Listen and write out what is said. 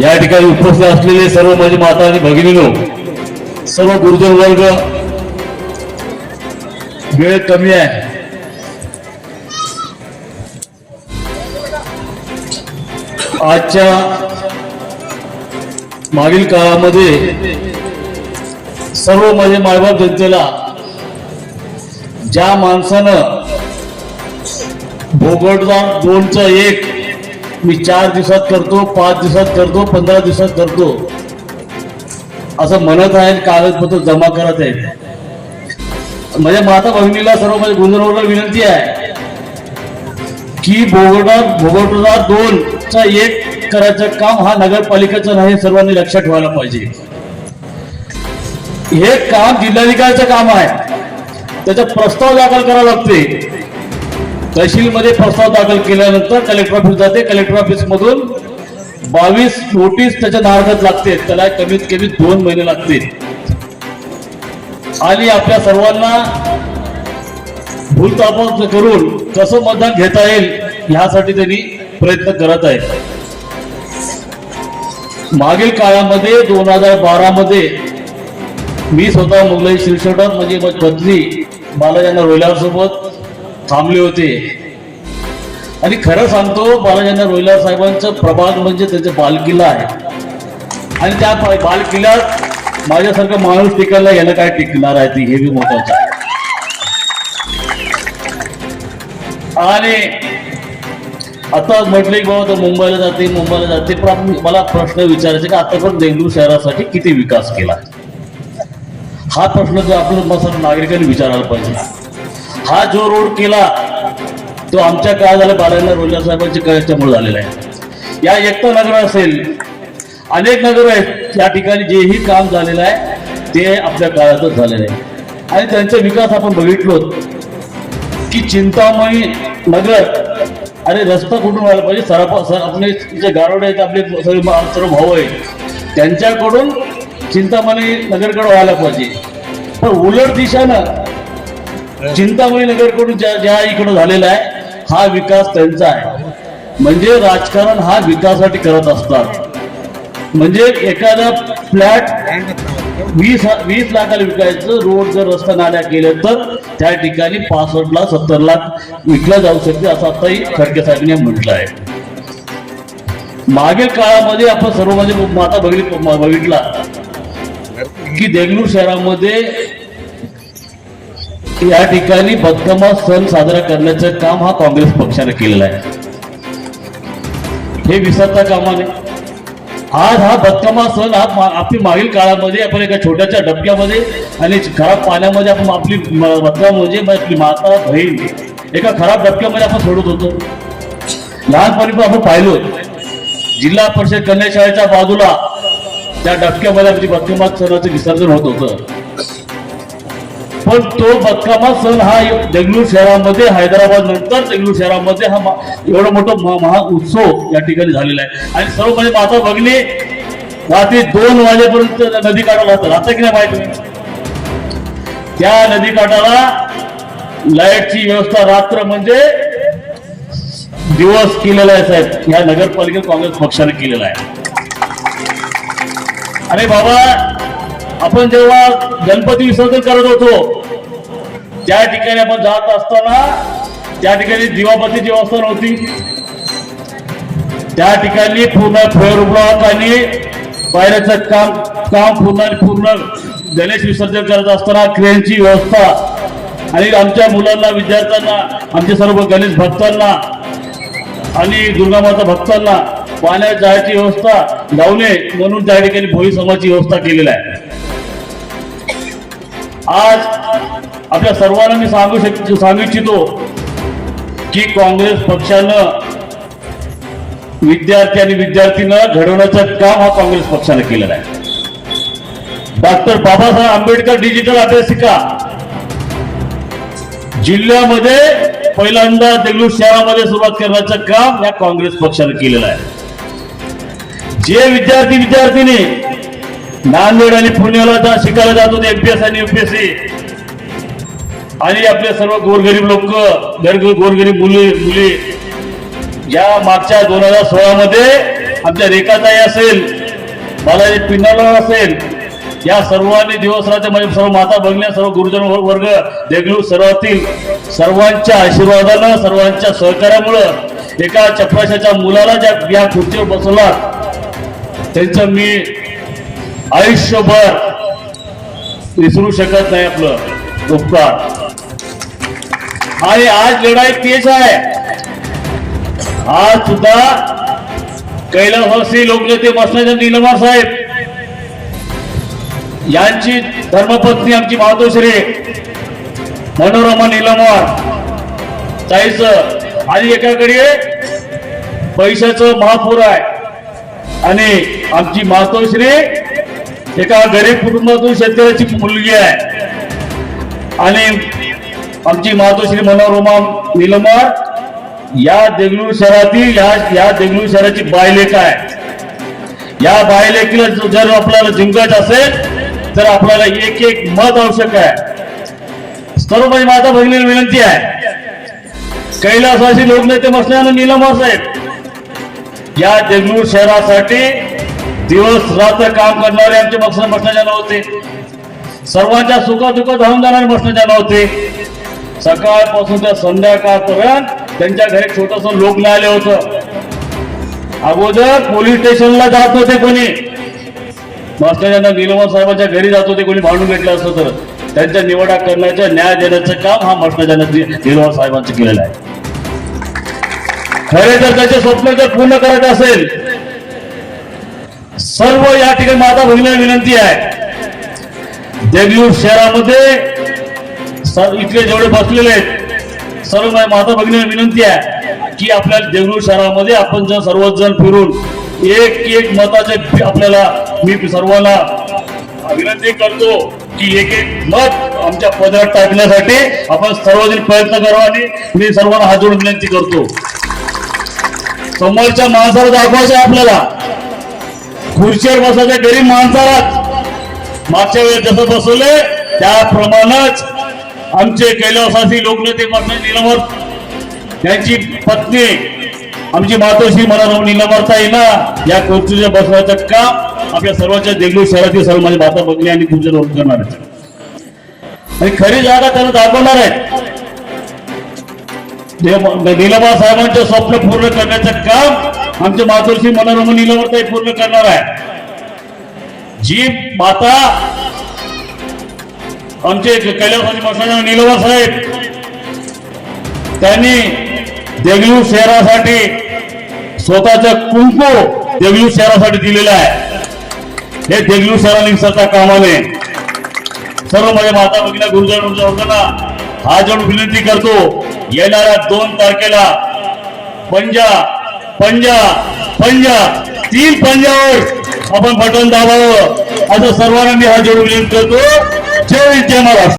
या ठिकाणी उपस्थित असलेले सर्व माझी माता आणि भगिनीनो सर्व गुरुजन वर्ग वेळ कमी आहे. आजच्या मागील काळामध्ये सर्व माझे मायबाप जनतेला ज्या माणसानं भोगटदार दोनचा एक मी चार दिवसात करतो पाच दिवसात करतो पंधरा दिवसात करतो. असं म्हणत आहे कागदपत्र जमा करत आहेत माझ्या माता बहिणीला सर्व माझ्या गुंजनवर विनंती आहे की भोगटार भोगटदार दोन चा एक करायचं काम हा नगरपालिकेचं नाही सर्वांनी लक्षात ठेवायला पाहिजे. हे काम जिल्हाधिकाऱ्याचं काम आहे. त्याचा प्रस्ताव दाखल करावा लागते तहसीलमध्ये प्रस्ताव दाखल केल्यानंतर कलेक्टर ऑफिस जाते. कलेक्टर ऑफिस मधून बावीस नोटीस त्याच्या नार्गत लागते. त्याला कमीत कमी दोन महिने लागतील आणि आपल्या सर्वांना भूलतापा करून कसं मतदान घेता येईल ह्यासाठी त्यांनी प्रयत्न करत आहेत. मागील काळामध्ये दोन हजार बारा मध्ये मी स्वतः मुघलाई शिरसोटात म्हणजे माझी पत्नी बालाजांना रोयलार सोबत थांबले होते. आणि खरं सांगतो बालाजांना रोहिला साहेबांचं प्रभाग म्हणजे त्याचा बालकिल्ला आहे. आणि त्या बालकिल्ल्यात माझ्यासारखा माणूस टिकायला याला काय टिकणार आहे ती हे बी महत्वाचं आहे. आणि आता म्हटलं की बाबा तर मुंबईला जाते मुंबईला जाते. पण आपण- मला प्रश्न विचारायचा की आतापर्यंत बेंगळूर शहरासाठी किती विकास केला? हा प्रश्न जो आपण नागरिकांनी विचारायला पाहिजे. हा जो रोड केला तो आमच्या काळ झाला बालाजीला रोजगार साहेबांच्या काळाच्यामुळे झालेला आहे. या एकता नगर असेल अनेक नगर आहेत त्या ठिकाणी जेही काम झालेलं आहे ते आपल्या काळातच झालेलं आहे. आणि त्यांचा विकास आपण बघितलो की चिंतामणी नगर अरे रस्ता कुठून व्हायला पाहिजे? सरापा सर आपले जे गारोडे आहेत आपले सर्व सर्व भाऊ आहेत त्यांच्याकडून चिंतामणी नगरकडे व्हायला पाहिजे. पण उलट दिशानं चिंतामणी नगरकडून ज्या ज्या इकडं झालेला आहे हा विकास त्यांचा आहे. म्हणजे राजकारण हा विकासासाठी करत असतात. म्हणजे एखादा फ्लॅट वीस वीस लाखाला विकायचं रोड जर रस्ता नाल्या केले तर त्या ठिकाणी पासष्ट लाख सत्तर लाख विकला जाऊ शकते असं आताही खडके साहेबांनी म्हटलं आहे. मागील काळामध्ये आपण सर्व म्हणजे माता बघितली बघितला की देगलूर शहरामध्ये या ठिकाणी बदकमा सण साजरा करण्याचं काम हा काँग्रेस पक्षाने केलेला आहे. हे विसरता कामा नये. आज हा बदकमा सण हा आपली मागील काळामध्ये आपण एका छोट्याच्या डबक्यामध्ये आणि खराब पाण्यामध्ये आपण आपली बदका म्हणजे आपली माता बहीण एका खराब डबक्यामध्ये आपण सोडत होतो. लहानपणी पण आपण पाहिलो जिल्हा परिषद कन्या शाळेच्या बाजूला त्या डबक्यामध्ये आमची बदकमा सणाचं विसर्जन होत होतं. पण तो बदकामा सण हा देगलूर शहरामध्ये हैदराबाद नंतर देगलूर शहरामध्ये हा एवढा मोठा महा महा उत्सव या ठिकाणी झालेला आहे. आणि सर्व म्हणजे माता भगिनी रात्री दोन वाजेपर्यंत नदी काठाला राहतात आता की नाही माहिती? त्या नदी काठाला लाईटची व्यवस्था रात्र म्हणजे दिवस केलेला आहे साहेब. या नगरपालिकेत काँग्रेस पक्षाने केलेला आहे. अरे बाबा आपण जेव्हा गणपती विसर्जन करत होतो त्या ठिकाणी आपण जात असताना त्या ठिकाणी दिवाबत्तीची व्यवस्था नव्हती त्या ठिकाणी पूर्ण फेरब्लॉक आणि पायऱ्याचं काम काम पूर्ण आणि पूर्ण गणेश विसर्जन करत असताना क्रेनची व्यवस्था आणि आमच्या मुलांना विद्यार्थ्यांना आमच्या सर्व गणेश भक्तांना आणि दुर्गामाता भक्तांना पाण्यात जायची व्यवस्था लावणे म्हणून त्या ठिकाणी भोई समाजाची व्यवस्था केलेली आहे. आज आपल्या सर्वांना मी सांगू शक सांगू इच्छितो की काँग्रेस पक्षानं विद्यार्थी आणि विद्यार्थीनं घडवण्याचं काम हा काँग्रेस पक्षानं केलेलं आहे. डॉक्टर बाबासाहेब आंबेडकर डिजिटल अभ्यासिका जिल्ह्यामध्ये पहिल्यांदा देगलूर शहरामध्ये सुरुवात करण्याचं काम या काँग्रेस पक्षाने केलेलं आहे. जे विद्यार्थी विद्यार्थिनी नांदेड आणि पुण्याला शिकायला जात होते एमपीएस आणि युपीएससी आणि आपले सर्व गोरगरीब लोक गोरगरीब मुली मुली या मागच्या दोन हजार सोळा मध्ये आमच्या रेखाताई असेल बालाजी पिन्नाला असेल या सर्वांनी दिवस रात्र म्हणजे सर्व माता भगिन्या सर्व गुरुजन वर्ग देगलू सर्वातील सर्वांच्या आशीर्वादानं सर्वांच्या सहकार्यामुळं एका चपराशाच्या मुलाला ज्या या खुर्चीवर बसवला त्यांचं मी आयुष्यभर विसरू शकत नाही आपलं उपकार आणि आज लढाई तेच आहे. आज सुद्धा कैलासवासी लोकनेते बसण्याचे निलमार साहेब यांची धर्मपत्नी आमची मातोश्री मनोरमा निलमार ताईचं आणि एकाकडे पैशाचं महापूर आहे. आणि आमची मातोश्री एका गरीब कुटुंबातून शेतकऱ्याची मुलगी आहे. आणि आमची मातोश्री मनोरमा निलमार या देगलूर शहरातील या या देगलूर शहराची बायलेख आहे. या बायलेखीला जर आपल्याला जिंकायचं असेल तर आपल्याला एक एक मत आवश्यक आहे. सर्व माझी माता भगिनीला विनंती आहे. कैलासवासी लोकनेते बसल्यानं निलमार साहेब या देगलूर शहरासाठी दिवस रात्र काम करणारे आमचे मकसद बसण्याच्या नव्हते सर्वांच्या सुखादुःख धावून जाणारे बसण्याच्या नव्हते सकाळपासून त्या संध्याकाळपर्यंत त्यांच्या घरी छोटस लोक न्यायालय होतं. अगोदर पोलीस स्टेशनला जात होते कोणी. मास्टरांना निलमन साहेबांच्या घरी जात होते कोणी भांडून घेतलं असतं तर. त्यांच्या निवडा करण्याचं न्याय देण्याचं काम हा मास्टरांना निलवण साहेबांचं केलेलं आहे. खरे जर त्याचे स्वप्न जर पूर्ण करायचं असेल सर्व या ठिकाणी माझा भगिनीला विनंती आहे. देगलूर शहरामध्ये सर इथले जेवढे बसलेले आहेत सर्व माझ्या माता विनंती आहे की आपल्या देवरूर शहरामध्ये आपण जर सर्वजण फिरून एक एक मताचे आपल्याला मी सर्वांना विनंती करतो की एक एक मत आमच्या पदरात टाकण्यासाठी आपण सर्वजण प्रयत्न करावा आणि मी सर्वांना हात जोडून विनंती करतो. समोरच्या माणसाला दाखवायचं आहे आपल्याला. खुर्चीवर बसायचं गरीब माणसालाच मागच्या वेळेस जसं बसवले त्याप्रमाणेच आमचे कैलासासी लोकनेते मागणे निलमत त्यांची पत्नी आमची मातोश्री मनोरम निलंबरता येईना या खुर्चीवर बसवायचं काम आपल्या सर्वांच्या देगलूर शहरातील सर्व माझ्या माता भगिनी आणि तुमच्या लोक करणार आहेत. आणि खरी जागा त्यांना दाखवणार आहेत. निलंबा साहेबांचे स्वप्न पूर्ण करण्याचं काम आमच्या मातोश्री मनोरमा निलमताई पूर्ण करणार आहे. जी माता आमचे कैलासवाणी मसाला निलोबा साहेब त्यांनी देगलूर शहरासाठी स्वतःचं कुंकू देगलूर शहरासाठी दिलेलं आहे. हे देगलूर शहराने स्वतः कामाने सर्व माझ्या माता भगिना गुरुजन वर्गांना हा जोडून विनंती करतो येणाऱ्या दोन तारखेला पंजा पंजा पंजा तीन पंजावर आपण बटन दाबावं. असं सर्वांना मी हा जोड विनंती करतो. जय हिंद, जय महाराष्ट्र